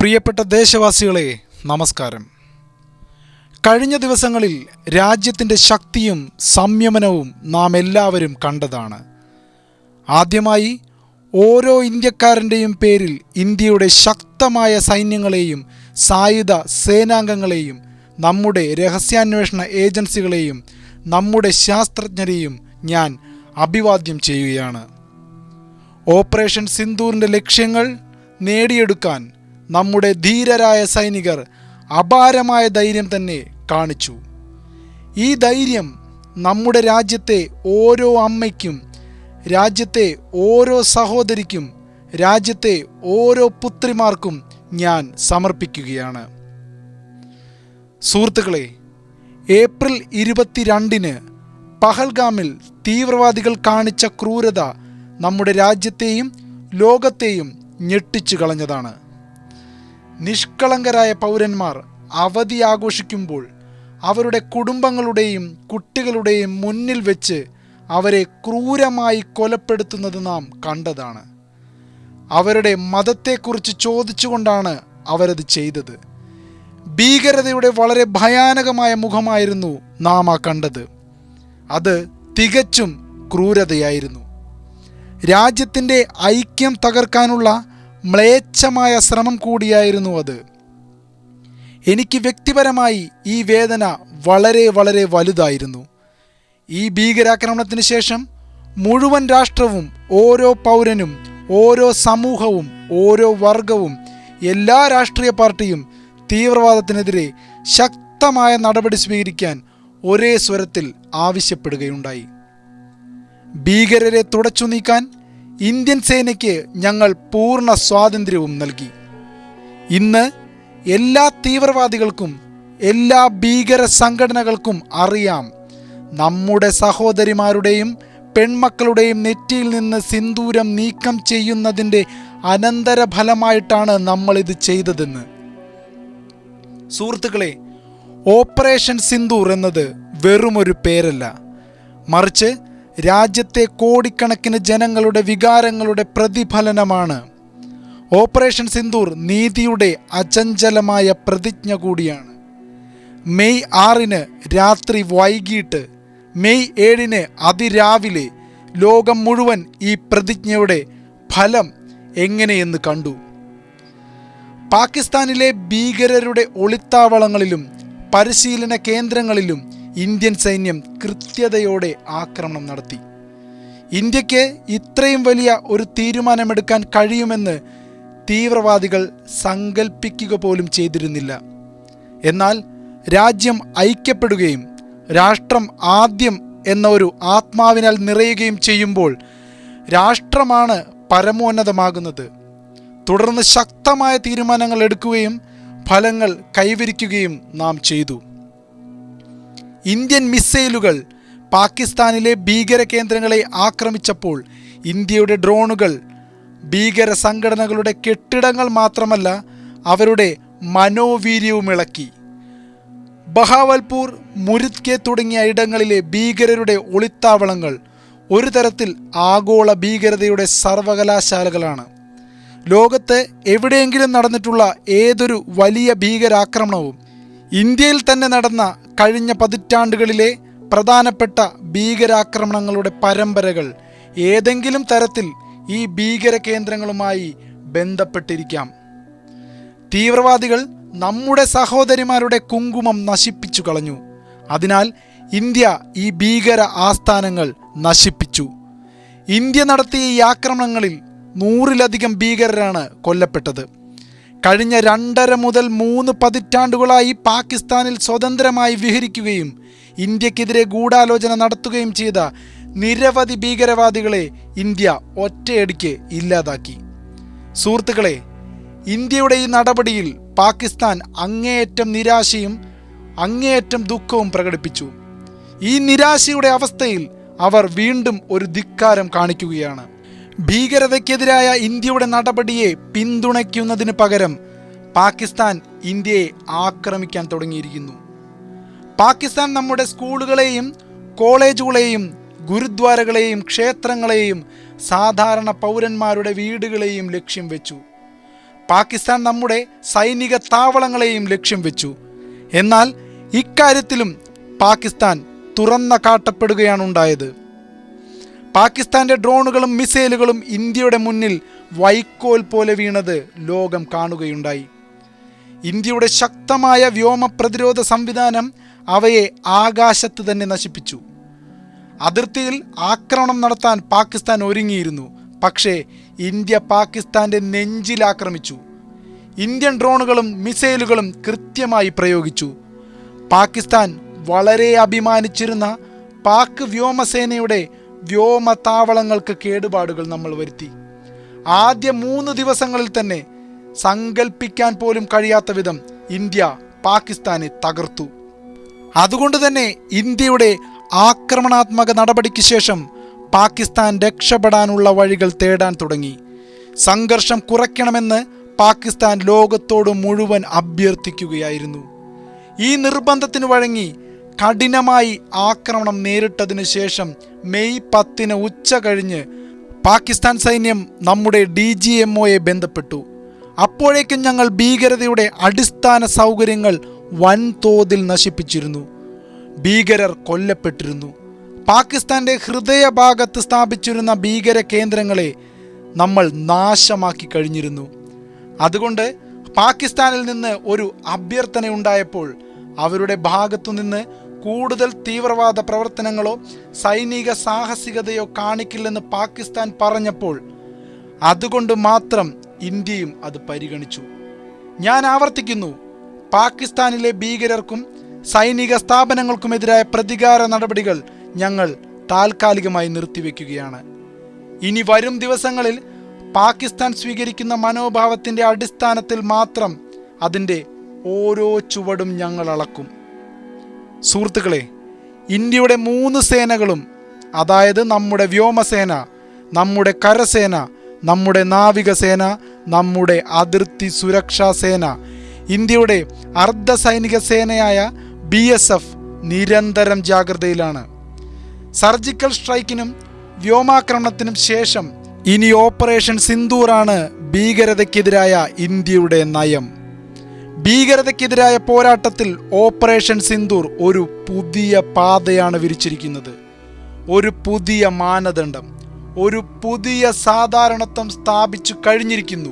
പ്രിയപ്പെട്ട ദേശവാസികളെ നമസ്കാരം. കഴിഞ്ഞ ദിവസങ്ങളിൽ രാജ്യത്തിന്റെ ശക്തിയും സംയമനവും നാം എല്ലാവരും കണ്ടതാണ്. ആദ്യമായി ഓരോ ഇന്ത്യക്കാരന്റെയും പേരിൽ ഇന്ത്യയുടെ ശക്തമായ സൈന്യങ്ങളെയും സായുധ സേനാംഗങ്ങളെയും നമ്മുടെ രഹസ്യാന്വേഷണ ഏജൻസികളെയും നമ്മുടെ ശാസ്ത്രജ്ഞരെയും ഞാൻ അഭിവാദ്യം ചെയ്യുകയാണ്. ഓപ്പറേഷൻ സിന്ദൂറിന്റെ ലക്ഷ്യങ്ങൾ നേടിയെടുക്കാൻ നമ്മുടെ ധീരരായ സൈനികർ അപാരമായ ധൈര്യം തന്നെ കാണിച്ചു. ഈ ധൈര്യം നമ്മുടെ രാജ്യത്തെ ഓരോ അമ്മയ്ക്കും രാജ്യത്തെ ഓരോ സഹോദരിക്കും രാജ്യത്തെ ഓരോ പുത്രിമാർക്കും ഞാൻ സമർപ്പിക്കുകയാണ്. സുഹൃത്തുക്കളെ ഏപ്രിൽ ഇരുപത്തിരണ്ടിന് പഹൽഗാമിൽ തീവ്രവാദികൾ കാണിച്ച ക്രൂരത നമ്മുടെ രാജ്യത്തെയും ലോകത്തെയും ഞെട്ടിച്ചു കളഞ്ഞതാണ്. നിഷ്കളങ്കരായ പൗരന്മാർ അവധി ആഘോഷിക്കുമ്പോൾ അവരുടെ കുടുംബങ്ങളുടെയും കുട്ടികളുടെയും മുന്നിൽ വെച്ച് അവരെ ക്രൂരമായി കൊലപ്പെടുത്തുന്നത് നാം കണ്ടതാണ്. അവരുടെ മതത്തെക്കുറിച്ച് ചോദിച്ചുകൊണ്ടാണ് അവരത് ചെയ്തത്. ഭീകരതയുടെ വളരെ ഭയാനകമായ മുഖമായിരുന്നു നാം ആ കണ്ടത്. അത് തികച്ചും ക്രൂരതയായിരുന്നു. രാജ്യത്തിന്റെ ഐക്യം തകർക്കാനുള്ള മ്ലേച്ഛമായ ശ്രമം കൂടിയായിരുന്നു അത്. എനിക്ക് വ്യക്തിപരമായി ഈ വേദന വളരെ വളരെ വലുതായിരുന്നു. ഈ ഭീകരാക്രമണത്തിന് ശേഷം മുഴുവൻ രാഷ്ട്രവും ഓരോ പൗരനും ഓരോ സമൂഹവും ഓരോ വർഗവും എല്ലാ രാഷ്ട്രീയ പാർട്ടിയും തീവ്രവാദത്തിനെതിരെ ശക്തമായ നടപടി സ്വീകരിക്കാൻ ഒരേ സ്വരത്തിൽ ആവശ്യപ്പെടുകയുണ്ടായി. ഭീകരരെ തുടച്ചു നീക്കാൻ ഇന്ത്യൻ സേനയ്ക്ക് ഞങ്ങൾ പൂർണ സ്വാതന്ത്ര്യവും നൽകി. ഇന്ന് എല്ലാ തീവ്രവാദികൾക്കും എല്ലാ ഭീകര സംഘടനകൾക്കും അറിയാം നമ്മുടെ സഹോദരിമാരുടെയും പെൺമക്കളുടെയും നെറ്റിയിൽ നിന്ന് സിന്ദൂരം നീക്കം ചെയ്യുന്നതിന്റെ അനന്തരഫലമായിട്ടാണ് നമ്മളിത് ചെയ്തതെന്ന്. സുഹൃത്തുക്കളെ ഓപ്പറേഷൻ സിന്ദൂർ എന്നത് വെറുമൊരു പേരല്ല. മറിച്ച് രാജ്യത്തെ കോടിക്കണക്കിന് ജനങ്ങളുടെ വികാരങ്ങളുടെ പ്രതിഫലനമാണ്. ഓപ്പറേഷൻ സിന്ദൂർ നീതിയുടെ അചഞ്ചലമായ പ്രതിജ്ഞ കൂടിയാണ്. മെയ് ആറിന് രാത്രി വൈകിട്ട് മെയ് ഏഴിന് അതിരാവിലെ ലോകം മുഴുവൻ ഈ പ്രതിജ്ഞയുടെ ഫലം എങ്ങനെയെന്ന് കണ്ടു. പാകിസ്ഥാനിലെ ഭീകരരുടെ ഒളിത്താവളങ്ങളിലും പരിശീലന കേന്ദ്രങ്ങളിലും ഇന്ത്യൻ സൈന്യം കൃത്യതയോടെ ആക്രമണം നടത്തി. ഇന്ത്യയ്ക്ക് ഇത്രയും വലിയ ഒരു തീരുമാനമെടുക്കാൻ കഴിയുമെന്ന് തീവ്രവാദികൾ സങ്കൽപ്പിക്കുക പോലും ചെയ്തിരുന്നില്ല. എന്നാൽ രാജ്യം ഐക്യപ്പെടുകയും രാഷ്ട്രം ആദ്യം എന്ന ഒരു ആത്മാവിനാൽ നിറയുകയും ചെയ്യുമ്പോൾ രാഷ്ട്രമാണ് പരമോന്നതമാകുന്നത്. തുടർന്ന് ശക്തമായ തീരുമാനങ്ങൾ എടുക്കുകയും ഫലങ്ങൾ കൈവരിക്കുകയും നാം ചെയ്തു. ഇന്ത്യൻ മിസൈലുകൾ പാകിസ്ഥാനിലെ ഭീകര കേന്ദ്രങ്ങളെ ആക്രമിച്ചപ്പോൾ ഇന്ത്യയുടെ ഡ്രോണുകൾ ഭീകര സംഘടനകളുടെ കെട്ടിടങ്ങൾ മാത്രമല്ല അവരുടെ മനോവീര്യവും ഇളക്കി. ബഹാവൽപൂർ മുരിത്കെ തുടങ്ങിയ ഇടങ്ങളിലെ ഭീകരരുടെ ഒളിത്താവളങ്ങൾ ഒരു തരത്തിൽ ആഗോള ഭീകരതയുടെ സർവകലാശാലകളാണ്. ലോകത്ത് എവിടെയെങ്കിലും നടന്നിട്ടുള്ള ഏതൊരു വലിയ ഭീകരാക്രമണവും ഇന്ത്യയിൽ തന്നെ നടന്ന കഴിഞ്ഞ പതിറ്റാണ്ടുകളിലെ പ്രധാനപ്പെട്ട ഭീകരാക്രമണങ്ങളുടെ പരമ്പരകൾ ഏതെങ്കിലും തരത്തിൽ ഈ ഭീകര കേന്ദ്രങ്ങളുമായി ബന്ധപ്പെട്ടിരിക്കാം. തീവ്രവാദികൾ നമ്മുടെ സഹോദരിമാരുടെ കുങ്കുമം നശിപ്പിച്ചു കളഞ്ഞു. അതിനാൽ ഇന്ത്യ ഈ ഭീകര ആസ്ഥാനങ്ങൾ നശിപ്പിച്ചു. ഇന്ത്യ നടത്തിയ ഈ ആക്രമണങ്ങളിൽ നൂറിലധികം ഭീകരരാണ് കൊല്ലപ്പെട്ടത്. കഴിഞ്ഞ രണ്ടര മുതൽ മൂന്ന് പതിറ്റാണ്ടുകളായി പാകിസ്ഥാനിൽ സ്വതന്ത്രമായി വിഹരിക്കുകയും ഇന്ത്യക്കെതിരെ ഗൂഢാലോചന നടത്തുകയും ചെയ്ത നിരവധി ഭീകരവാദികളെ ഇന്ത്യ ഒറ്റയടിക്ക് ഇല്ലാതാക്കി. സുഹൃത്തുക്കളെ ഇന്ത്യയുടെ ഈ നടപടിയിൽ പാകിസ്ഥാൻ അങ്ങേയറ്റം നിരാശയും അങ്ങേയറ്റം ദുഃഖവും പ്രകടിപ്പിച്ചു. ഈ നിരാശയുടെ അവസ്ഥയിൽ അവർ വീണ്ടും ഒരു ധിക്കാരം കാണിക്കുകയാണ്. ഭീകരതയ്ക്കെതിരായ ഇന്ത്യയുടെ നടപടിയെ പിന്തുണയ്ക്കുന്നതിന് പകരം പാകിസ്ഥാൻ ഇന്ത്യയെ ആക്രമിക്കാൻ തുടങ്ങിയിരിക്കുന്നു. പാകിസ്ഥാൻ നമ്മുടെ സ്കൂളുകളെയും കോളേജുകളെയും ഗുരുദ്വാരകളെയും ക്ഷേത്രങ്ങളെയും സാധാരണ പൗരന്മാരുടെ വീടുകളെയും ലക്ഷ്യം വെച്ചു. പാകിസ്ഥാൻ നമ്മുടെ സൈനിക താവളങ്ങളെയും ലക്ഷ്യം വെച്ചു. എന്നാൽ ഇക്കാര്യത്തിലും പാകിസ്ഥാൻ തുറന്ന കാട്ടപ്പെടുകയാണ് ഉണ്ടായത് പാകിസ്ഥാന്റെ ഡ്രോണുകളും മിസൈലുകളും ഇന്ത്യയുടെ മുന്നിൽ വൈക്കോൽ പോലെ വീണത് ലോകം കാണുകയുണ്ടായി. ഇന്ത്യയുടെ ശക്തമായ വ്യോമ പ്രതിരോധ സംവിധാനം അവയെ ആകാശത്ത് തന്നെ നശിപ്പിച്ചു. അതിർത്തിയിൽ ആക്രമണം നടത്താൻ പാകിസ്ഥാൻ ഒരുങ്ങിയിരുന്നു. പക്ഷേ ഇന്ത്യ പാകിസ്ഥാന്റെ നെഞ്ചിൽ ആക്രമിച്ചു. ഇന്ത്യൻ ഡ്രോണുകളും മിസൈലുകളും കൃത്യമായി പ്രയോഗിച്ചു. പാകിസ്ഥാൻ വളരെ അഭിമാനിച്ചിരുന്ന പാക് വ്യോമസേനയുടെ വ്യോമ താവളങ്ങൾക്ക് കേടുപാടുകൾ നമ്മൾ വരുത്തി. ആദ്യ മൂന്ന് ദിവസങ്ങളിൽ തന്നെ സങ്കൽപ്പിക്കാൻ പോലും കഴിയാത്ത വിധം ഇന്ത്യ പാകിസ്ഥാനെ തകർത്തു. അതുകൊണ്ട് തന്നെ ഇന്ത്യയുടെ ആക്രമണാത്മക നടപടിക്ക് ശേഷം പാകിസ്ഥാൻ രക്ഷപ്പെടാനുള്ള വഴികൾ തേടാൻ തുടങ്ങി. സംഘർഷം കുറയ്ക്കണമെന്ന് പാകിസ്ഥാൻ ലോകത്തോട് മുഴുവൻ അഭ്യർത്ഥിക്കുകയായിരുന്നു. ഈ നിർബന്ധത്തിന് വഴങ്ങി കഠിനമായി ആക്രമണം നേരിട്ടതിനു ശേഷം മെയ് പത്തിന് ഉച്ച കഴിഞ്ഞ് പാകിസ്ഥാൻ സൈന്യം നമ്മുടെ ഡി ജി എം ഒയെ ബന്ധപ്പെട്ടു. അപ്പോഴേക്കും ഞങ്ങൾ ഭീകരതയുടെ അടിസ്ഥാന സൗകര്യങ്ങൾ വൻതോതിൽ നശിപ്പിച്ചിരുന്നു. ഭീകരർ കൊല്ലപ്പെട്ടിരുന്നു. പാകിസ്ഥാന്റെ ഹൃദയഭാഗത്ത് സ്ഥാപിച്ചിരുന്ന ഭീകര കേന്ദ്രങ്ങളെ നമ്മൾ നാശമാക്കി കഴിഞ്ഞിരുന്നു. അതുകൊണ്ട് പാകിസ്ഥാനിൽ നിന്ന് ഒരു അഭ്യർത്ഥന ഉണ്ടായപ്പോൾ അവരുടെ ഭാഗത്തുനിന്ന് കൂടുതൽ തീവ്രവാദ പ്രവർത്തനങ്ങളോ സൈനിക സാഹസികതയോ കാണിക്കില്ലെന്ന് പാകിസ്ഥാൻ പറഞ്ഞപ്പോൾ അതുകൊണ്ട് മാത്രം ഇന്ത്യയും അത് പരിഗണിച്ചു. ഞാൻ ആവർത്തിക്കുന്നു പാകിസ്ഥാനിലെ ഭീകരർക്കും സൈനിക സ്ഥാപനങ്ങൾക്കുമെതിരായ പ്രതികാര നടപടികൾ ഞങ്ങൾ താൽക്കാലികമായി നിർത്തിവെക്കുകയാണ്. ഇനി വരും ദിവസങ്ങളിൽ പാകിസ്ഥാൻ സ്വീകരിക്കുന്ന മനോഭാവത്തിന്റെ അടിസ്ഥാനത്തിൽ മാത്രം അതിന്റെ ഓരോ ചുവടും ഞങ്ങൾ അളക്കും. സുഹൃത്തുക്കളെ ഇന്ത്യയുടെ മൂന്ന് സേനകളും അതായത് നമ്മുടെ വ്യോമസേന നമ്മുടെ കരസേന നമ്മുടെ നാവികസേന നമ്മുടെ അതിർത്തി സുരക്ഷാ സേന ഇന്ത്യയുടെ അർദ്ധ സൈനിക സേനയായ ബി എസ് എഫ് നിരന്തരം ജാഗ്രതയിലാണ്. സർജിക്കൽ സ്ട്രൈക്കിനും വ്യോമാക്രമണത്തിനും ശേഷം ഇനി ഓപ്പറേഷൻ സിന്ദൂറാണ് ഭീകരതയ്ക്കെതിരായ ഇന്ത്യയുടെ നയം. ഭീകരതയ്ക്കെതിരായ പോരാട്ടത്തിൽ ഓപ്പറേഷൻ സിന്ദൂർ ഒരു പുതിയ പാതയാണ് വിരിച്ചിരിക്കുന്നത്. ഒരു പുതിയ മാനദണ്ഡം ഒരു പുതിയ സാധാരണത്വം സ്ഥാപിച്ചു കഴിഞ്ഞിരിക്കുന്നു.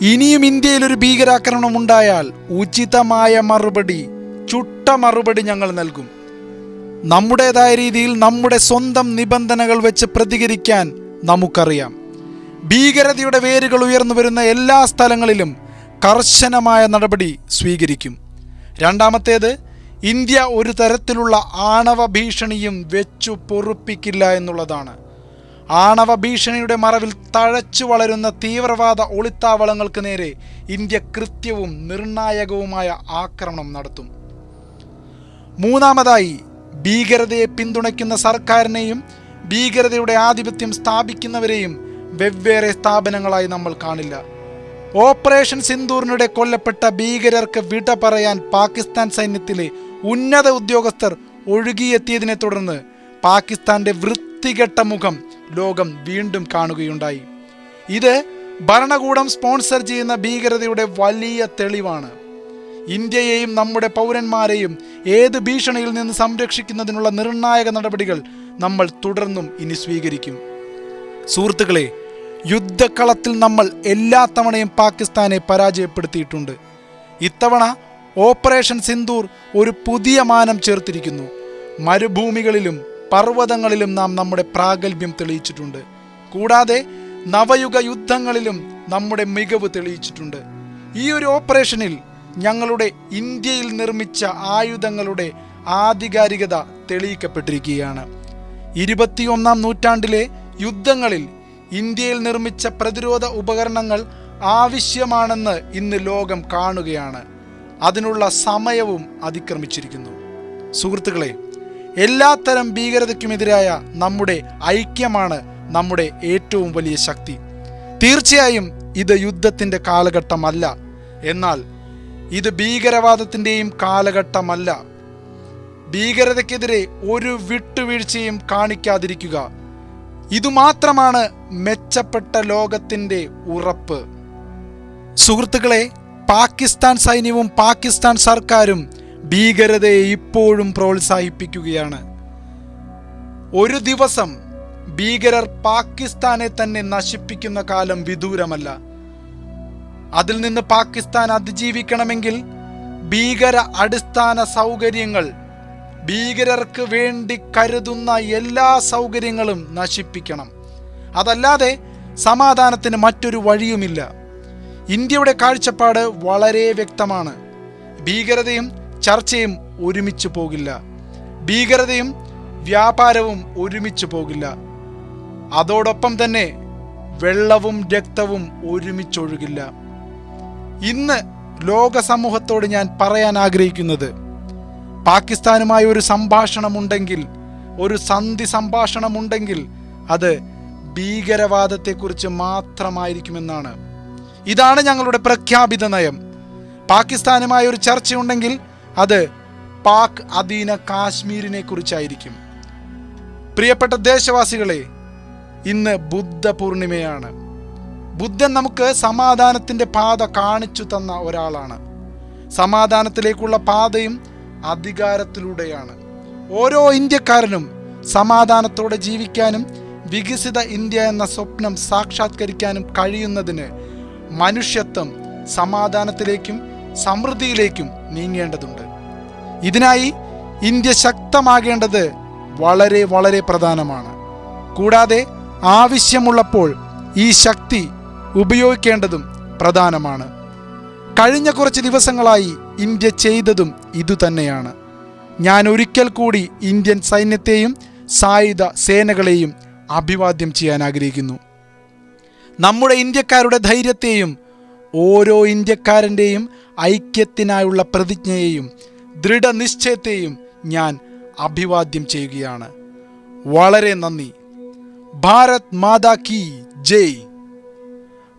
ഇനിയും ഇന്ത്യയിൽ ഒരു ഭീകരാക്രമണം ഉണ്ടായാൽ ഉചിതമായ മറുപടി ചുട്ട മറുപടി ഞങ്ങൾ നൽകും. നമ്മുടേതായ രീതിയിൽ നമ്മുടെ സ്വന്തം നിബന്ധനകൾ വെച്ച് പ്രതികരിക്കാൻ നമുക്കറിയാം. ഭീകരതയുടെ വേരുകൾ ഉയർന്നു വരുന്ന എല്ലാ സ്ഥലങ്ങളിലും കർശനമായ നടപടി സ്വീകരിക്കും. രണ്ടാമത്തേത് ഇന്ത്യ ഒരു തരത്തിലുള്ള ആണവ ഭീഷണിയും വെച്ചു പൊറുപ്പിക്കില്ല എന്നുള്ളതാണ്. ആണവ ഭീഷണിയുടെ മറവിൽ തഴച്ചു വളരുന്ന തീവ്രവാദ ഒളിത്താവളങ്ങൾക്ക് നേരെ ഇന്ത്യ കൃത്യവും നിർണായകവുമായ ആക്രമണം നടത്തും. മൂന്നാമതായി ഭീകരതയെ പിന്തുണയ്ക്കുന്ന സർക്കാരിനെയും ഭീകരതയുടെ ആധിപത്യം സ്ഥാപിക്കുന്നവരെയും വെവ്വേറെ സ്ഥാപനങ്ങളായി നമ്മൾ കാണില്ല. ഓപ്പറേഷൻ സിന്ദൂറിനിടെ കൊല്ലപ്പെട്ട ഭീകരർക്ക് വിട പറയാൻ പാകിസ്ഥാൻ സൈന്യത്തിലെ ഉന്നത ഉദ്യോഗസ്ഥർ ഒഴുകിയെത്തിയതിനെ തുടർന്ന് പാകിസ്ഥാന്റെ വൃത്തികെട്ട മുഖം ലോകം വീണ്ടും കാണുകയുണ്ടായി. ഇത് ഭരണകൂടം സ്പോൺസർ ചെയ്യുന്ന ഭീകരതയുടെ വലിയ തെളിവാണ്. ഇന്ത്യയെയും നമ്മുടെ പൗരന്മാരെയും ഏത് ഭീഷണിയിൽ നിന്ന് സംരക്ഷിക്കുന്നതിനുള്ള നിർണായക നടപടികൾ നമ്മൾ തുടർന്നും ഇനി സ്വീകരിക്കും. സുഹൃത്തുക്കളെ യുദ്ധക്കളത്തിൽ നമ്മൾ എല്ലാ തവണയും പാകിസ്ഥാനെ പരാജയപ്പെടുത്തിയിട്ടുണ്ട്. ഇത്തവണ ഓപ്പറേഷൻ സിന്ദൂർ ഒരു പുതിയ മാനം ചേർത്തിരിക്കുന്നു. മരുഭൂമികളിലും പർവതങ്ങളിലും നാം നമ്മുടെ പ്രാഗൽഭ്യം തെളിയിച്ചിട്ടുണ്ട്. കൂടാതെ നവയുഗ യുദ്ധങ്ങളിലും നമ്മുടെ മികവ് തെളിയിച്ചിട്ടുണ്ട്. ഈ ഒരു ഓപ്പറേഷനിൽ ഞങ്ങളുടെ ഇന്ത്യയിൽ നിർമ്മിച്ച ആയുധങ്ങളുടെ ആധികാരികത തെളിയിക്കപ്പെട്ടിരിക്കുകയാണ്. ഇരുപത്തിയൊന്നാം നൂറ്റാണ്ടിലെ യുദ്ധങ്ങളിൽ ഇന്ത്യയിൽ നിർമ്മിച്ച പ്രതിരോധ ഉപകരണങ്ങൾ ആവശ്യമാണെന്ന് ഇന്ന് ലോകം കാണുകയാണ്. അതിനുള്ള സമയവും അതിക്രമിച്ചിരിക്കുന്നു. സുഹൃത്തുക്കളെ എല്ലാത്തരം ഭീകരതയ്ക്കുമെതിരായ നമ്മുടെ ഐക്യമാണ് നമ്മുടെ ഏറ്റവും വലിയ ശക്തി. തീർച്ചയായും ഇത് യുദ്ധത്തിന്റെ കാലഘട്ടമല്ല. എന്നാൽ ഇത് ഭീകരവാദത്തിന്റെയും കാലഘട്ടമല്ല. ഭീകരതയ്ക്കെതിരെ ഒരു വിട്ടുവീഴ്ചയും കാണിക്കാതിരിക്കുക ഇതുമാത്രമാണ് മെച്ചപ്പെട്ട ലോകത്തിന്റെ ഉറപ്പ്. സുഹൃത്തുക്കളെ പാകിസ്ഥാൻ സൈന്യവും പാകിസ്ഥാൻ സർക്കാരും ഭീകരതയെ ഇപ്പോഴും പ്രോത്സാഹിപ്പിക്കുകയാണ്. ഒരു ദിവസം ഭീകരർ പാകിസ്ഥാനെ തന്നെ നശിപ്പിക്കുന്ന കാലം വിദൂരമല്ല. അതിൽ നിന്ന് പാകിസ്ഥാൻ അതിജീവിക്കണമെങ്കിൽ ഭീകര അടിസ്ഥാന സൗകര്യങ്ങൾ ഭീകരർക്ക് വേണ്ടി കരുതുന്ന എല്ലാ സൗകര്യങ്ങളും നശിപ്പിക്കണം. അതല്ലാതെ സമാധാനത്തിന് മറ്റൊരു വഴിയുമില്ല. ഇന്ത്യയുടെ കാഴ്ചപ്പാട് വളരെ വ്യക്തമാണ്. ഭീകരതയും ചർച്ചയും ഒരുമിച്ച് പോകില്ല. ഭീകരതയും വ്യാപാരവും ഒരുമിച്ച് പോകില്ല. അതോടൊപ്പം തന്നെ വെള്ളവും രക്തവും ഒരുമിച്ചൊഴുകില്ല. ഇന്ന് ലോക സമൂഹത്തോട് ഞാൻ പറയാൻ ആഗ്രഹിക്കുന്നത് പാകിസ്ഥാനുമായി ഒരു സംഭാഷണമുണ്ടെങ്കിൽ ഒരു സന്ധി സംഭാഷണമുണ്ടെങ്കിൽ അത് ഭീകരവാദത്തെക്കുറിച്ച് മാത്രമായിരിക്കുമെന്നാണ്. ഇതാണ് ഞങ്ങളുടെ പ്രഖ്യാപിത നയം. പാകിസ്ഥാനുമായി ഒരു ചർച്ചയുണ്ടെങ്കിൽ അത് പാക് അധീന കാശ്മീരിനെ കുറിച്ചായിരിക്കും പ്രിയപ്പെട്ട ദേശവാസികളെ ഇന്ന് ബുദ്ധ പൂർണിമയാണ് ബുദ്ധൻ നമുക്ക് സമാധാനത്തിന്റെ പാത കാണിച്ചു തന്ന ഒരാളാണ്. സമാധാനത്തിലേക്കുള്ള പാതയും അധികാരത്തിലൂടെയാണ്. ഓരോ ഇന്ത്യക്കാരനും സമാധാനത്തോടെ ജീവിക്കാനും വികസിത ഇന്ത്യ എന്ന സ്വപ്നം സാക്ഷാത്കരിക്കാനും കഴിയുന്നതിന് മനുഷ്യത്വം സമാധാനത്തിലേക്കും സമൃദ്ധിയിലേക്കും നീങ്ങേണ്ടതുണ്ട്. ഇതിനായി ഇന്ത്യ ശക്തമാകേണ്ടത് വളരെ വളരെ പ്രധാനമാണ്. കൂടാതെ ആവശ്യമുള്ളപ്പോൾ ഈ ശക്തി ഉപയോഗിക്കേണ്ടതും പ്രധാനമാണ്. കഴിഞ്ഞ കുറച്ച് ദിവസങ്ങളായി ഇന്ത്യ ചെയ്തതും ഇതുതന്നെയാണ് ഞാൻ ഒരിക്കൽ കൂടി ഇന്ത്യൻ സൈന്യത്തെയും സായുധ സേനകളെയും അഭിവാദ്യം ചെയ്യാൻ ആഗ്രഹിക്കുന്നു. നമ്മുടെ ഇന്ത്യക്കാരുടെ ധൈര്യത്തെയും ഓരോ ഇന്ത്യക്കാരന്റെയും ഐക്യത്തിനായുള്ള പ്രതിജ്ഞയെയും ദൃഢനിശ്ചയത്തെയും ഞാൻ അഭിവാദ്യം ചെയ്യുകയാണ്. വളരെ നന്ദി. ഭാരത് മാതാ കി ജയ്.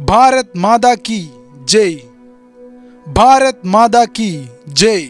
ഭാരത് മാതാ കി ജയ്. ഭാരത് മാതാ കി ജയ്